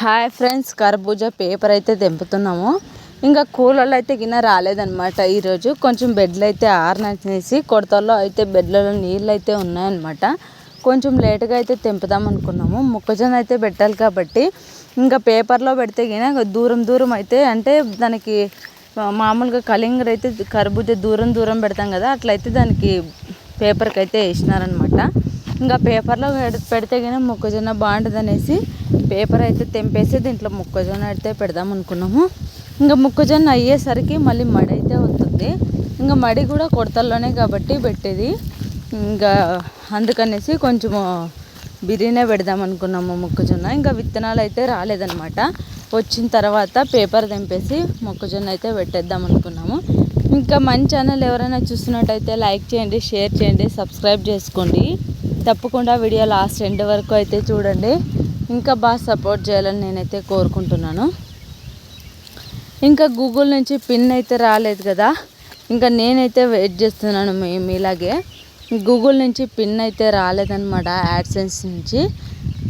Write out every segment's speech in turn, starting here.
Hi friends కర్బూజా paper అయితే తెంపుతున్నాము. ఇంకా కూలర్లు అయితే గిన్నె రాలేదనమాట ఈరోజు కొంచెం బెడ్లు అయితే ఆరినేసి కొడతల్లో అయితే బెడ్లలో నీళ్ళు అయితే ఉన్నాయన్నమాట. కొంచెం లేటుగా అయితే తెంపుదాం అనుకున్నాము. మొక్కజొన్న అయితే పెట్టాలి కాబట్టి ఇంకా పేపర్లో పెడితే గిన దూరం దూరం అయితే అంటే దానికి మామూలుగా కలింగర్ అయితే కర్బూజా దూరం దూరం పెడతాం కదా అట్లయితే దానికి పేపర్కి అయితే వేసినారనమాట ఇంకా పేపర్లో పెడితే కానీ మొక్కజొన్న బాగుంటుంది అనేసి పేపర్ అయితే తెంపేసి దీంట్లో మొక్కజొన్న అయితే పెడదాం అనుకున్నాము. ఇంకా మొక్కజొన్న అయ్యేసరికి మళ్ళీ మడి అయితే వస్తుంది. ఇంకా మడి కూడా కొడతల్లోనే కాబట్టి పెట్టేది. ఇంకా అందుకనేసి కొంచెము బిర్యానీ పెడదాం అనుకున్నాము మొక్కజొన్న. ఇంకా విత్తనాలు అయితే రాలేదనమాట వచ్చిన తర్వాత పేపర్ తెంపేసి మొక్కజొన్న అయితే పెట్టేద్దాం అనుకున్నాము. ఇంకా మన ఛానల్ ఎవరైనా చూస్తున్నట్టయితే లైక్ చేయండి షేర్ చేయండి సబ్స్క్రైబ్ చేసుకోండి. తప్పకుండా వీడియో లాస్ట్ ఎండ్ వరకు అయితే చూడండి. ఇంకా బాగా సపోర్ట్ చేయాలని నేనైతే కోరుకుంటున్నాను. ఇంకా గూగుల్ నుంచి పిన్ అయితే రాలేదు కదా. ఇంకా నేనైతే వెయిట్ చేస్తున్నాను మీ మీలాగే. గూగుల్ నుంచి పిన్ అయితే రాలేదన్నమాట యాడ్సెన్స్ నుంచి.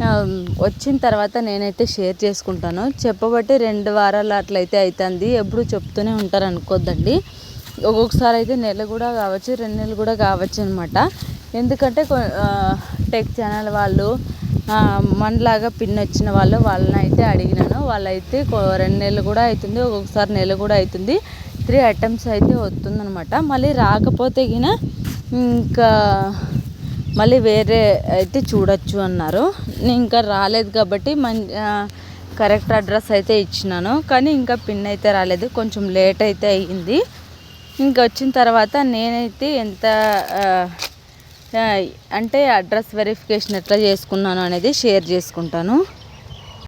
Um, వచ్చిన తర్వాత నేనైతే షేర్ చేసుకుంటాను. చెప్పబట్టి రెండు వారాలు అట్లయితే అవుతుంది ఎప్పుడు చెప్తూనే ఉంటారు అనుకోద్దండి. ఒక్కొక్కసారి అయితే నెల కూడా కావచ్చు రెండు నెలలు కూడా కావచ్చు అనమాట ఎందుకంటే టెక్ ఛానల్ వాళ్ళు మనలాగా పిన్ వచ్చిన వాళ్ళు వాళ్ళని అయితే అడిగినాను. వాళ్ళైతే రెండు నెలలు కూడా అవుతుంది ఒక్కొక్కసారి నెల కూడా అవుతుంది త్రీ ఐటమ్స్ అయితే వస్తుందనమాట మళ్ళీ రాకపోతే గిన ఇంకా మళ్ళీ వేరే అయితే చూడొచ్చు అన్నారు. నేను ఇంకా రాలేదు కాబట్టి మన్ కరెక్ట్ అడ్రస్ అయితే ఇచ్చినాను. కానీ ఇంకా పిన్ అయితే రాలేదు. కొంచెం లేట్ అయితే అయ్యింది ఇంకా వచ్చిన తర్వాత నేనైతే ఎంత అంటే అడ్రస్ వెరిఫికేషన్ ఎట్లా చేసుకున్నాను అనేది షేర్ చేసుకుంటాను.